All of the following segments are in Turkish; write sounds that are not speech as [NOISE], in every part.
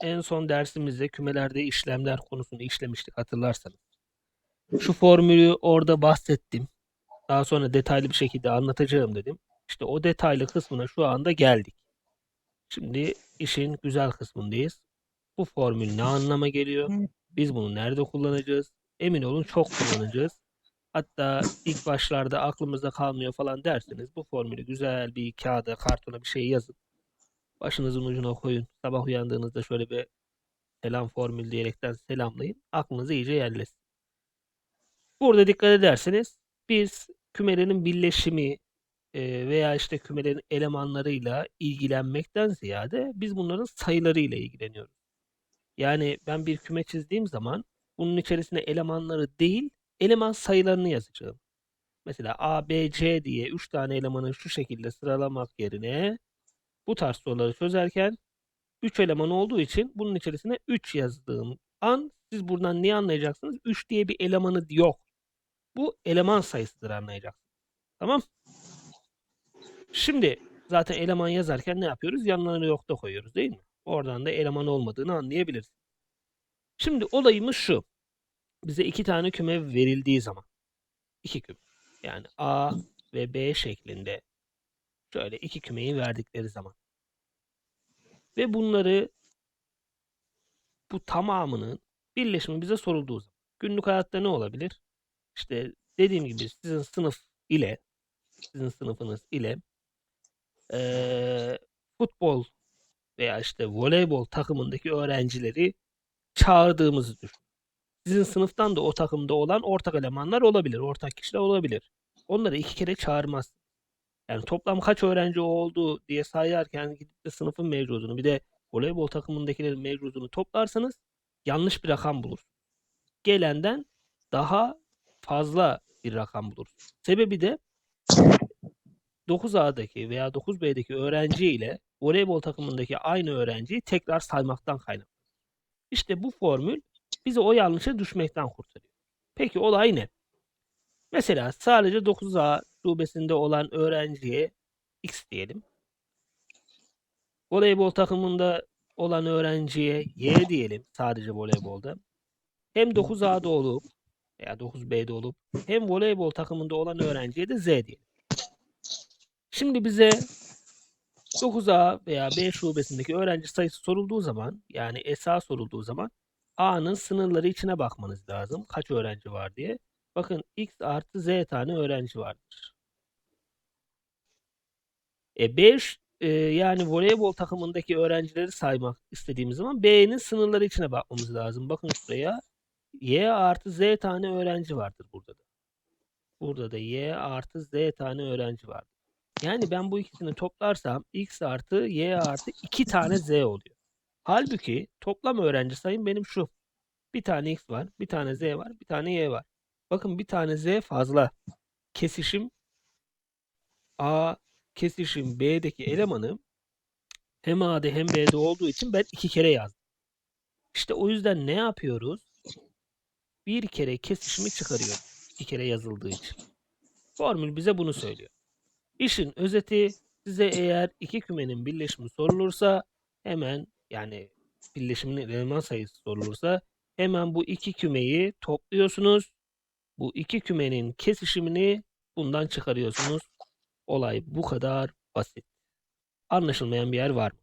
en son dersimizde kümelerde işlemler konusunu işlemiştik hatırlarsanız. Şu formülü orada bahsettim. Daha sonra detaylı bir şekilde anlatacağım dedim. İşte o detaylı kısmına şu anda geldik. Şimdi işin güzel kısmındayız. Bu formül ne anlama geliyor? Biz bunu nerede kullanacağız? Emin olun çok kullanacağız. Hatta ilk başlarda aklımızda kalmıyor falan derseniz bu formülü güzel bir kağıda, kartona bir şey yazın. Başınızın ucuna koyun. Sabah uyandığınızda şöyle bir selam formülü diyerekten selamlayın. Aklınıza iyice yerleşsin. Burada dikkat ederseniz biz kümelerin birleşimi e, veya işte kümelerin elemanlarıyla ilgilenmekten ziyade biz bunların sayılarıyla ilgileniyoruz. Yani ben bir küme çizdiğim zaman bunun içerisine elemanları değil, eleman sayılarını yazacağım. Mesela A, B, C diye 3 tane elemanı şu şekilde sıralamak yerine bu tarz soruları çözerken 3 eleman olduğu için bunun içerisine 3 yazdığım an siz buradan ne anlayacaksınız? 3 diye bir elemanı yok. Bu eleman sayısıdır anlayacaksınız. Tamam? Şimdi zaten eleman yazarken ne yapıyoruz? Yanlarına nokta koyuyoruz değil mi? Oradan da eleman olmadığını anlayabiliriz. Şimdi olayımız şu. Bize iki tane küme verildiği zaman. iki küme. Yani A ve B şeklinde şöyle iki kümeyi verdikleri zaman. Ve bunları bu tamamının birleşimi bize sorulduğu zaman. Günlük hayatta ne olabilir? İşte dediğim gibi sizin sınıf ile sizin sınıfınız ile eee, futbol veya işte voleybol takımındaki öğrencileri çağırdığımızı düşün. Sizin sınıftan da o takımda olan ortak elemanlar olabilir, ortak kişiler olabilir. Onları iki kere çağırmaz. Yani toplam kaç öğrenci oldu diye sayarken gidip de sınıfın mevcudunu bir de voleybol takımındakilerin mevcudunu toplarsanız yanlış bir rakam bulursunuz. Gelenden daha fazla bir rakam bulursunuz. Sebebi de 9A'daki veya 9B'deki öğrenci ile voleybol takımındaki aynı öğrenciyi tekrar saymaktan kaynaklı. İşte bu formül bizi o yanlışa düşmekten kurtarıyor. Peki olay ne? Mesela sadece 9A şubesinde olan öğrenciye X diyelim. Voleybol takımında olan öğrenciye Y diyelim sadece voleybolda. Hem 9A'da olup veya 9B'de olup hem voleybol takımında olan öğrenciye de Z diyelim. Şimdi bize 9A veya B şubesindeki öğrenci sayısı sorulduğu zaman yani SA sorulduğu zaman A'nın sınırları içine bakmanız lazım. Kaç öğrenci var diye. Bakın X artı Z tane öğrenci vardır. E B ş- e, yani voleybol takımındaki öğrencileri saymak istediğimiz zaman B'nin sınırları içine bakmamız lazım. Bakın şuraya Y artı Z tane öğrenci vardır burada da. Burada da Y artı Z tane öğrenci vardır. Yani ben bu ikisini toplarsam X artı Y artı 2 tane Z oluyor. Halbuki toplam öğrenci sayım benim şu. Bir tane X var, bir tane Z var, bir tane Y var. Bakın bir tane Z fazla. Kesişim A kesişim B'deki elemanı hem A'da hem B'de olduğu için ben iki kere yazdım. İşte o yüzden ne yapıyoruz? Bir kere kesişimi çıkarıyoruz. İki kere yazıldığı için. Formül bize bunu söylüyor. İşin özeti size eğer iki kümenin birleşimi sorulursa hemen yani birleşimin eleman sayısı sorulursa hemen bu iki kümeyi topluyorsunuz. Bu iki kümenin kesişimini bundan çıkarıyorsunuz. Olay bu kadar basit. Anlaşılmayan bir yer var mı?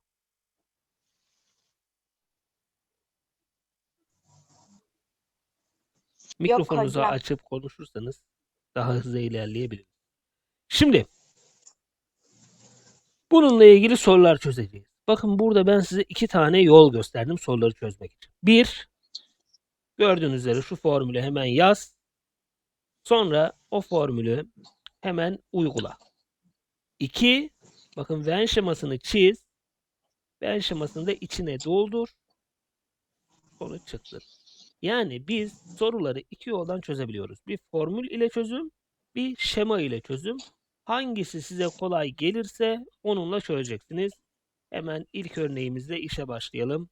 Mikrofonunuzu hocam. açıp konuşursanız daha hızlı ilerleyebiliriz. Şimdi bununla ilgili sorular çözeceğiz. Bakın burada ben size iki tane yol gösterdim soruları çözmek için. Bir, gördüğünüz üzere şu formülü hemen yaz. Sonra o formülü hemen uygula. İki, bakın Venn şemasını çiz. Venn şemasını da içine doldur. Sonuç çıktı. Yani biz soruları iki yoldan çözebiliyoruz. Bir formül ile çözüm, bir şema ile çözüm. Hangisi size kolay gelirse onunla çözeceksiniz. Hemen ilk örneğimizle işe başlayalım.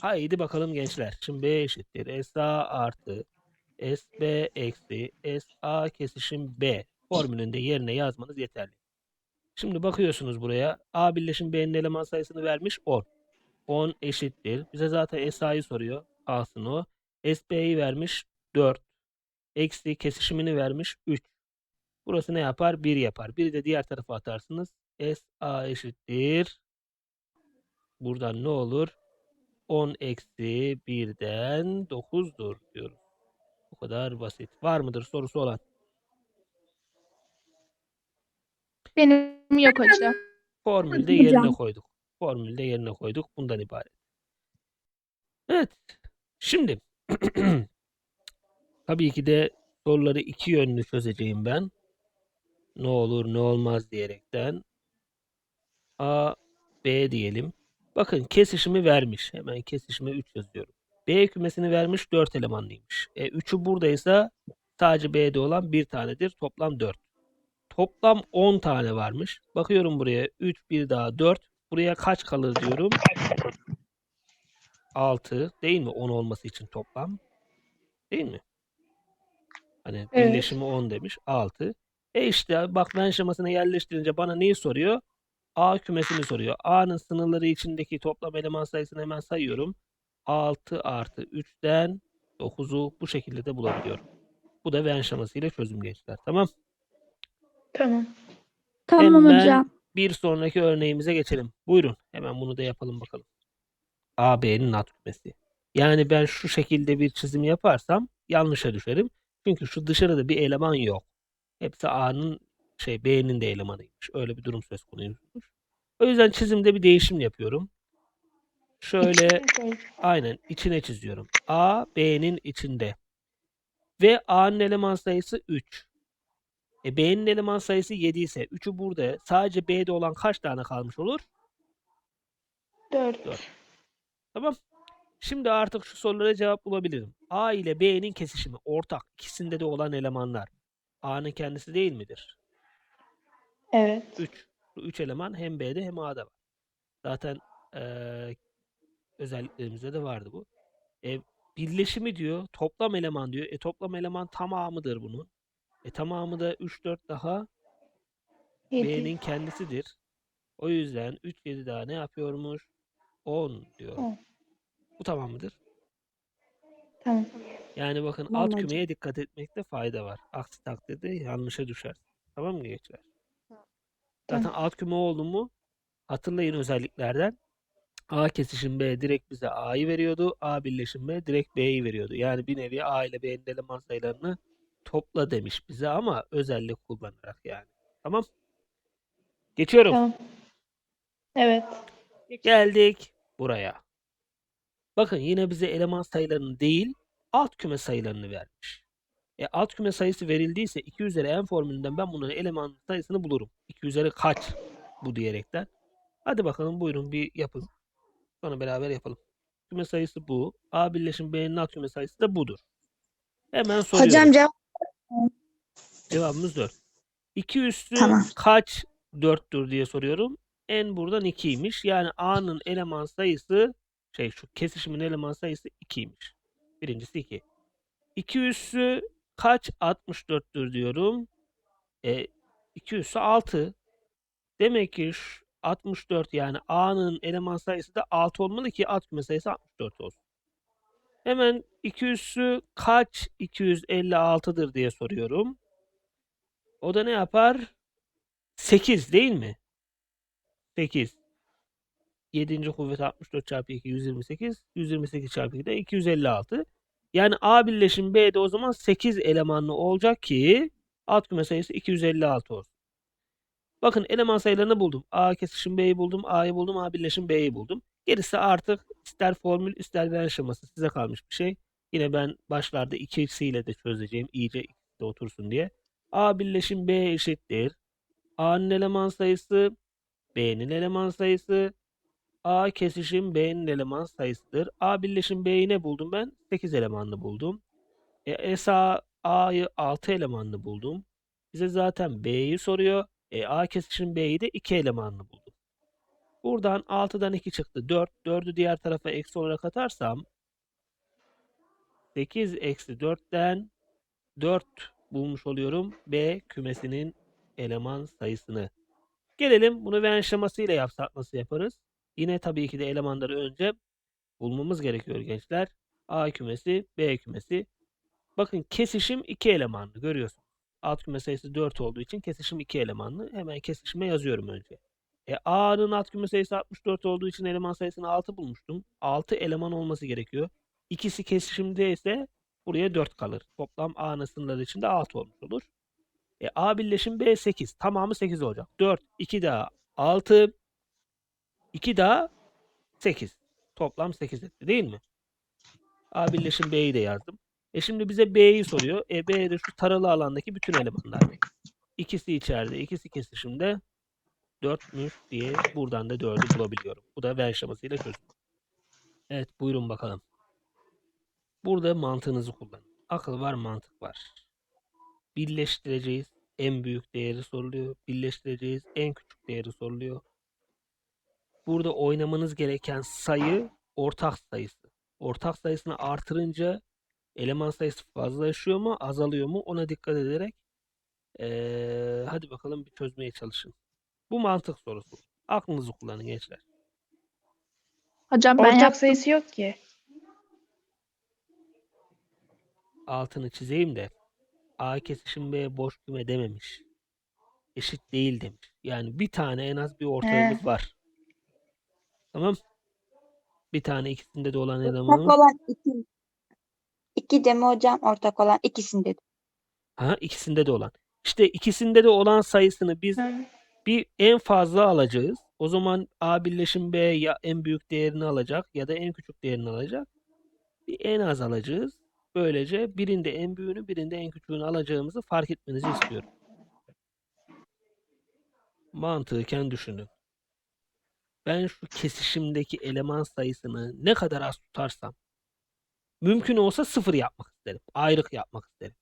Haydi bakalım gençler. Şimdi B eşittir. SA artı SB eksi SA kesişim B formülünde yerine yazmanız yeterli. Şimdi bakıyorsunuz buraya. A birleşim B'nin eleman sayısını vermiş 10. 10 eşittir. Bize zaten SA'yı soruyor. Alsın o. SB'yi vermiş 4. Eksi kesişimini vermiş 3. Burası ne yapar? 1 yapar. 1'i de diğer tarafa atarsınız. SA eşittir. Buradan ne olur? 10 eksi 1'den 9'dur diyoruz. Bu kadar basit. Var mıdır sorusu olan? Benim yok hocam. Formülde yerine koyduk. Formülde yerine koyduk. Bundan ibaret. Evet. Şimdi [CLEARS THROAT] tabii ki de soruları iki yönlü çözeceğim ben. Ne olur ne olmaz diyerekten. A, B diyelim. Bakın kesişimi vermiş. Hemen kesişime 3 yazıyorum. B kümesini vermiş 4 elemanlıymış. E, 3'ü buradaysa sadece B'de olan bir tanedir. Toplam 4. Toplam 10 tane varmış. Bakıyorum buraya 3 bir daha 4. Buraya kaç kalır diyorum. 6 değil mi 10 olması için toplam? Değil mi? Hani Evet. birleşimi 10 demiş. 6. E işte bak ben şemasına yerleştirince bana neyi soruyor? A kümesini soruyor. A'nın sınırları içindeki toplam eleman sayısını hemen sayıyorum. 6 artı 3'ten 9'u bu şekilde de bulabiliyorum. Bu da Venn şemasıyla çözüm gençler. Tamam. Tamam. Tamam Hemen hocam. bir sonraki örneğimize geçelim. Buyurun. Hemen bunu da yapalım bakalım. AB'nin nat kümesi. Yani ben şu şekilde bir çizim yaparsam yanlışa düşerim. Çünkü şu dışarıda bir eleman yok. Hepsi A'nın şey B'nin de elemanıymış. Öyle bir durum söz konuymuş. O yüzden çizimde bir değişim yapıyorum. Şöyle aynen içine çiziyorum. A B'nin içinde. Ve A'nın eleman sayısı 3. E, B'nin eleman sayısı 7 ise 3'ü burada. Sadece B'de olan kaç tane kalmış olur? 4. Dört. Tamam. Şimdi artık şu sorulara cevap bulabilirim. A ile B'nin kesişimi ortak. İkisinde de olan elemanlar. A'nın kendisi değil midir? Evet. 3. Bu 3 eleman hem B'de hem A'da var. Zaten eee özelliklerimizde de vardı bu. E, birleşimi diyor. Toplam eleman diyor. E toplam eleman tamamıdır bunun. E tamamı da 3 4 daha 7. B'nin kendisidir. O yüzden 3 7 daha ne yapıyormuş? 10 diyor. On. Bu tamam mıdır? Tamam. Yani bakın Tamam alt hocam. kümeye dikkat etmekte fayda var. Aksi takdirde yanlışa düşer. Tamam mı gençler? Zaten Tamam. alt küme oldu mu hatırlayın özelliklerden. A kesişim B direkt bize A'yı veriyordu. A birleşim B direkt B'yi veriyordu. Yani bir nevi A ile B'nin eleman sayılarını topla demiş bize ama özellik kullanarak yani. Tamam. Geçiyorum. Tamam. Evet. Geldik buraya. Bakın yine bize eleman sayılarını değil alt küme sayılarını vermiş. E, alt küme sayısı verildiyse 2 üzeri n formülünden ben bunların eleman sayısını bulurum. 2 üzeri kaç bu diyerekten. Hadi bakalım buyurun bir yapın. Sonra beraber yapalım. Küme sayısı bu. A birleşim B'nin alt küme sayısı da budur. Hemen soruyorum. Hocam cevap Cevabımız 4. 2 üssü Tamam. kaç 4'tür diye soruyorum. N buradan 2'ymiş. Yani A'nın eleman sayısı şey şu kesişimin eleman sayısı 2'ymiş. Birincisi 2. 2 üssü kaç 64'tür diyorum. E, 2 üssü 6. Demek ki 64 yani A'nın eleman sayısı da 6 olmalı ki alt küme sayısı 64 olsun. Hemen 2 üssü kaç 256'dır diye soruyorum. O da ne yapar? 8 değil mi? 8. 7. kuvvet 64 çarpı 2 128. 128 çarpı 2 de 256. Yani A birleşim B'de o zaman 8 elemanlı olacak ki alt küme sayısı 256 olsun. Bakın eleman sayılarını buldum. A kesişim B'yi buldum. A'yı buldum. A birleşim B'yi buldum. Gerisi artık ister formül ister Venn şeması size kalmış bir şey. Yine ben başlarda ikisiyle de çözeceğim. İyice ikisi de otursun diye. A birleşim B eşittir. A'nın eleman sayısı B'nin eleman sayısı A kesişim B'nin eleman sayısıdır. A birleşim B'yi ne buldum ben? 8 elemanlı buldum. E, SA A'yı 6 elemanlı buldum. Bize zaten B'yi soruyor. E, A kesişim B'yi de 2 elemanlı buldum. Buradan 6'dan 2 çıktı. 4. 4'ü diğer tarafa eksi olarak atarsam 8 eksi 4'ten 4 bulmuş oluyorum. B kümesinin eleman sayısını. Gelelim bunu Venn şemasıyla yapsak nasıl yaparız? Yine tabii ki de elemanları önce bulmamız gerekiyor gençler. A kümesi, B kümesi. Bakın kesişim 2 elemanlı görüyorsunuz. Alt küme sayısı 4 olduğu için kesişim 2 elemanlı. Hemen kesişime yazıyorum önce. E, A'nın alt küme sayısı 64 olduğu için eleman sayısını 6 bulmuştum. 6 eleman olması gerekiyor. İkisi kesişimde ise buraya 4 kalır. Toplam A'nın sınırları içinde 6 olmuş olur. E, A birleşim B 8. Tamamı 8 olacak. 4, 2 daha 6, 2 daha 8. Toplam 8 etti değil mi? A birleşim B'yi de yazdım. E şimdi bize B'yi soruyor. E B de şu taralı alandaki bütün elemanlar. İkisi içeride, ikisi kesişimde 4'müş diye buradan da 4'ü bulabiliyorum. Bu da ver şemasıyla çözüm. Evet buyurun bakalım. Burada mantığınızı kullanın. Akıl var, mantık var. Birleştireceğiz. En büyük değeri soruluyor. Birleştireceğiz. En küçük değeri soruluyor. Burada oynamanız gereken sayı ortak sayısı. Ortak sayısını artırınca eleman sayısı fazlalaşıyor mu, azalıyor mu ona dikkat ederek eee, hadi bakalım bir çözmeye çalışın. Bu mantık sorusu. Aklınızı kullanın gençler. Hocam ben Ortak yaptım. sayısı yok ki. Altını çizeyim de A kesişim B boş küme dememiş. Eşit değil demiş. Yani bir tane en az bir ortağımız var. Tamam. Bir tane ikisinde de olan Ortak elemanın olan iki. İki de mi hocam? Ortak olan ikisinde de. ha ikisinde de olan. İşte ikisinde de olan sayısını biz Hı. bir en fazla alacağız. O zaman A birleşim B ya en büyük değerini alacak ya da en küçük değerini alacak. Bir en az alacağız. Böylece birinde en büyüğünü birinde en küçüğünü alacağımızı fark etmenizi istiyorum. Mantıken düşünün. Ben şu kesişimdeki eleman sayısını ne kadar az tutarsam mümkün olsa sıfır yapmak isterim. Ayrık yapmak isterim.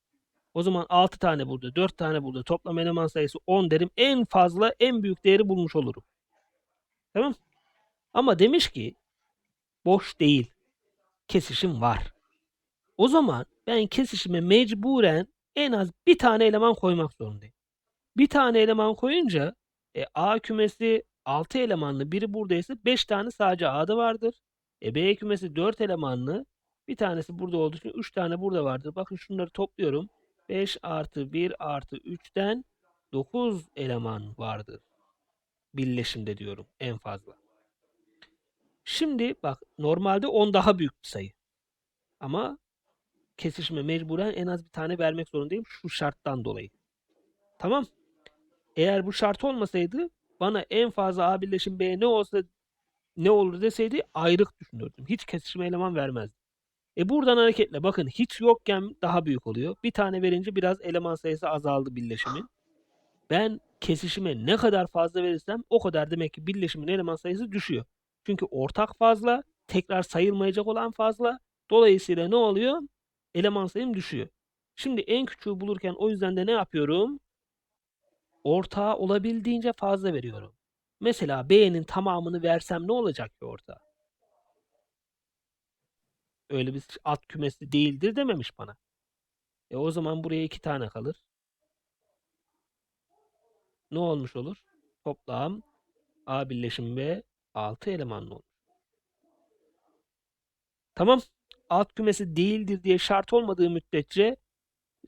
O zaman 6 tane burada, 4 tane burada. Toplam eleman sayısı 10 derim. En fazla en büyük değeri bulmuş olurum. Tamam? Ama demiş ki boş değil. Kesişim var. O zaman ben kesişime mecburen en az bir tane eleman koymak zorundayım. Bir tane eleman koyunca e, A kümesi 6 elemanlı biri buradaysa 5 tane sadece A'da vardır. E, B kümesi 4 elemanlı bir tanesi burada olduğu için 3 tane burada vardır. Bakın şunları topluyorum. 5 artı 1 artı 3'ten 9 eleman vardır. Birleşimde diyorum en fazla. Şimdi bak normalde 10 daha büyük bir sayı. Ama kesişime mecburen en az bir tane vermek zorundayım şu şarttan dolayı. Tamam. Eğer bu şart olmasaydı bana en fazla A birleşim B ne olsa ne olur deseydi ayrık düşünürdüm. Hiç kesişime eleman vermezdim. E buradan hareketle bakın hiç yokken daha büyük oluyor. Bir tane verince biraz eleman sayısı azaldı birleşimin. Ben kesişime ne kadar fazla verirsem o kadar demek ki birleşimin eleman sayısı düşüyor. Çünkü ortak fazla, tekrar sayılmayacak olan fazla. Dolayısıyla ne oluyor? Eleman sayım düşüyor. Şimdi en küçüğü bulurken o yüzden de ne yapıyorum? Ortağı olabildiğince fazla veriyorum. Mesela B'nin tamamını versem ne olacak ki ortağı? Öyle bir at kümesi değildir dememiş bana. E o zaman buraya iki tane kalır. Ne olmuş olur? Toplam A birleşim B 6 elemanlı olur. Tamam. Alt kümesi değildir diye şart olmadığı müddetçe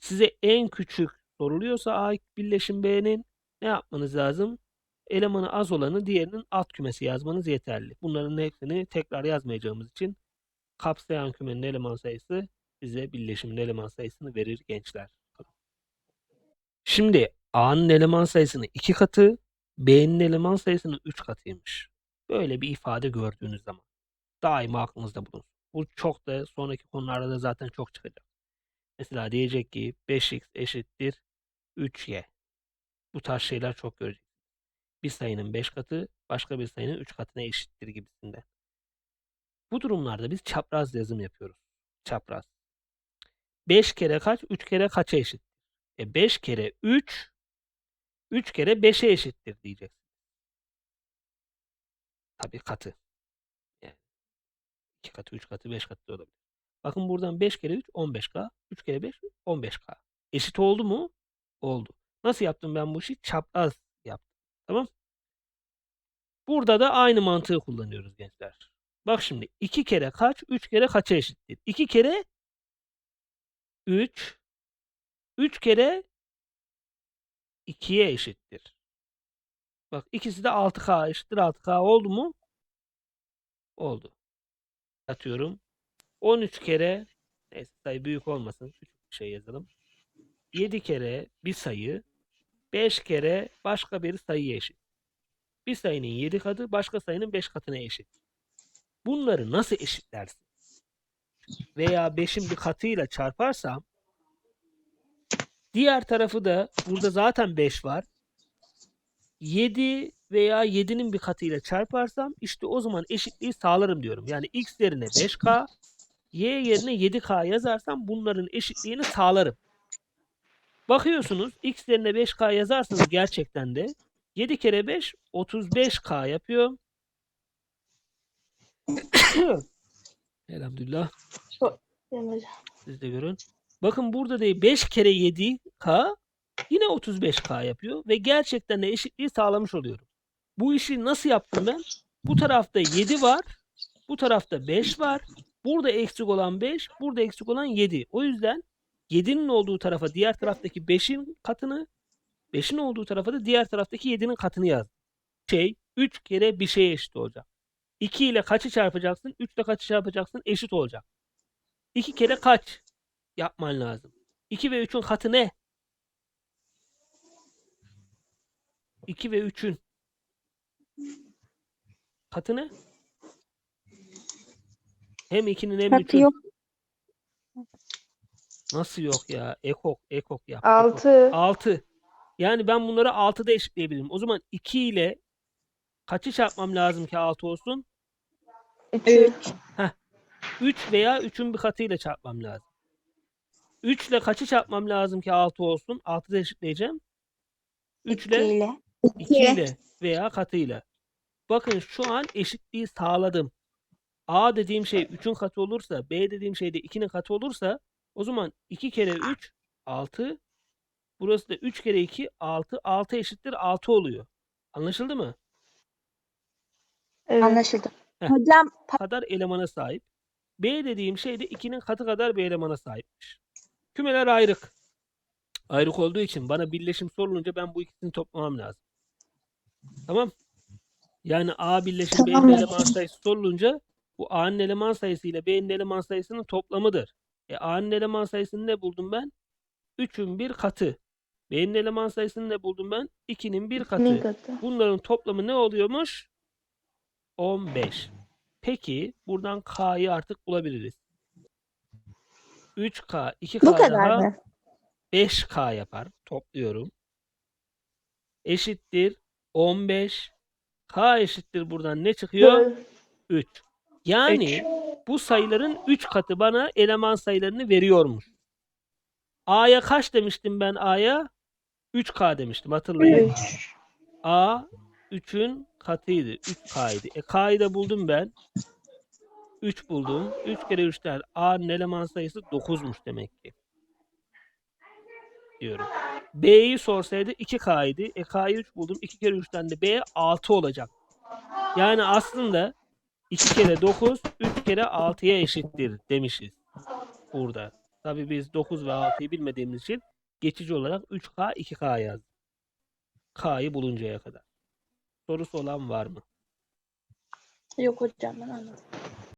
size en küçük soruluyorsa A birleşim B'nin ne yapmanız lazım? Elemanı az olanı diğerinin alt kümesi yazmanız yeterli. Bunların hepsini tekrar yazmayacağımız için kapsayan kümenin eleman sayısı bize birleşimin eleman sayısını verir gençler. Şimdi A'nın eleman sayısının 2 katı, B'nin eleman sayısının 3 katıymış. Böyle bir ifade gördüğünüz zaman daima aklınızda bulunsun. Bu çok da sonraki konularda da zaten çok çıkacak. Mesela diyecek ki 5x eşittir 3y. Bu tarz şeyler çok göreceksiniz. Bir sayının 5 katı başka bir sayının 3 katına eşittir gibisinden. Bu durumlarda biz çapraz yazım yapıyoruz. Çapraz. 5 kere kaç? 3 kere kaça eşit? E 5 kere 3 3 kere 5'e eşittir diyeceksin. Tabii katı. Yani 2 katı, 3 katı, 5 katı olabilir. Bakın buradan 5 kere 3 15K. 3 kere 5 15K. Eşit oldu mu? Oldu. Nasıl yaptım ben bu işi? Çapraz yaptım. Tamam? Burada da aynı mantığı kullanıyoruz gençler. Bak şimdi 2 kere kaç? 3 kere kaça eşittir? 2 kere 3 3 kere 2'ye eşittir. Bak ikisi de 6K eşittir 6K oldu mu? Oldu. Atıyorum. 13 kere neyse sayı büyük olmasın. Küçük bir şey yazalım. 7 kere bir sayı 5 kere başka bir sayıya eşit. Bir sayının 7 katı başka sayının 5 katına eşit. Bunları nasıl eşitlersin? Veya 5'in bir katıyla çarparsam diğer tarafı da burada zaten 5 var. 7 veya 7'nin bir katıyla çarparsam işte o zaman eşitliği sağlarım diyorum. Yani x yerine 5k, y yerine 7k yazarsam bunların eşitliğini sağlarım. Bakıyorsunuz x yerine 5k yazarsanız gerçekten de 7 kere 5 35k yapıyor. [COUGHS] Elhamdülillah. Siz de görün. Bakın burada da 5 kere 7k yine 35k yapıyor ve gerçekten de eşitliği sağlamış oluyorum. Bu işi nasıl yaptım ben? Bu tarafta 7 var. Bu tarafta 5 var. Burada eksik olan 5, burada eksik olan 7. O yüzden 7'nin olduğu tarafa diğer taraftaki 5'in katını, 5'in olduğu tarafa da diğer taraftaki 7'nin katını yaz. Şey 3 kere bir şeye eşit olacak. 2 ile kaçı çarpacaksın? 3 ile kaçı çarpacaksın? Eşit olacak. 2 kere kaç yapman lazım? 2 ve 3'ün katı ne? 2 ve 3'ün katı ne? Hem 2'nin hem Katı 3'ün. yok. Nasıl yok ya? Ekok, ekok yap. ekok. 6. 6. Yani ben bunları 6'da eşitleyebilirim. O zaman 2 ile kaçı çarpmam lazım ki 6 olsun? 3. 3 veya 3'ün bir katıyla çarpmam lazım. 3 ile kaçı çarpmam lazım ki 6 olsun? 6'da eşitleyeceğim. 3 ile 2 ile. 2 ile veya katıyla. Bakın şu an eşitliği sağladım. A dediğim şey 3'ün katı olursa, B dediğim şey de 2'nin katı olursa o zaman 2 kere 3 6. Burası da 3 kere 2 6. 6 eşittir 6 oluyor. Anlaşıldı mı? Evet. Anlaşıldı. Hocam kadar elemana sahip. B dediğim şey de 2'nin katı kadar bir elemana sahipmiş. Kümeler ayrık. Ayrık olduğu için bana birleşim sorulunca ben bu ikisini toplamam lazım. Tamam. Yani A birleşim Tamam B'nin eleman sayısı sorulunca bu A'nın eleman sayısı ile B'nin eleman sayısının toplamıdır. E A'nın eleman sayısını ne buldum ben? 3'ün bir katı. B'nin eleman sayısını ne buldum ben? 2'nin bir katı. Katı? Bunların toplamı ne oluyormuş? 15. Peki buradan K'yı artık bulabiliriz. 3K, 2K bu kadar daha mı? 5K yapar. Topluyorum. Eşittir 15. K eşittir buradan ne çıkıyor? Dört. 3. Yani bu sayıların 3 katı bana eleman sayılarını veriyormuş. A'ya kaç demiştim ben A'ya? 3K demiştim hatırlayın. Üç. A 3'ün katıydı. 3K'ydı. E K'yı da buldum ben. 3 buldum. 3 kere 3'ten A'nın eleman sayısı 9'muş demek ki. Diyorum. B'yi sorsaydı 2K'ydı. E K'yı 3 buldum. 2 kere 3'ten de B 6 olacak. Yani aslında 2 kere 9 3 kere 6'ya eşittir demişiz. Burada. Tabii biz 9 ve 6'yı bilmediğimiz için geçici olarak 3K 2K yazdık. K'yı buluncaya kadar. Sorusu olan var mı? Yok hocam ben anladım.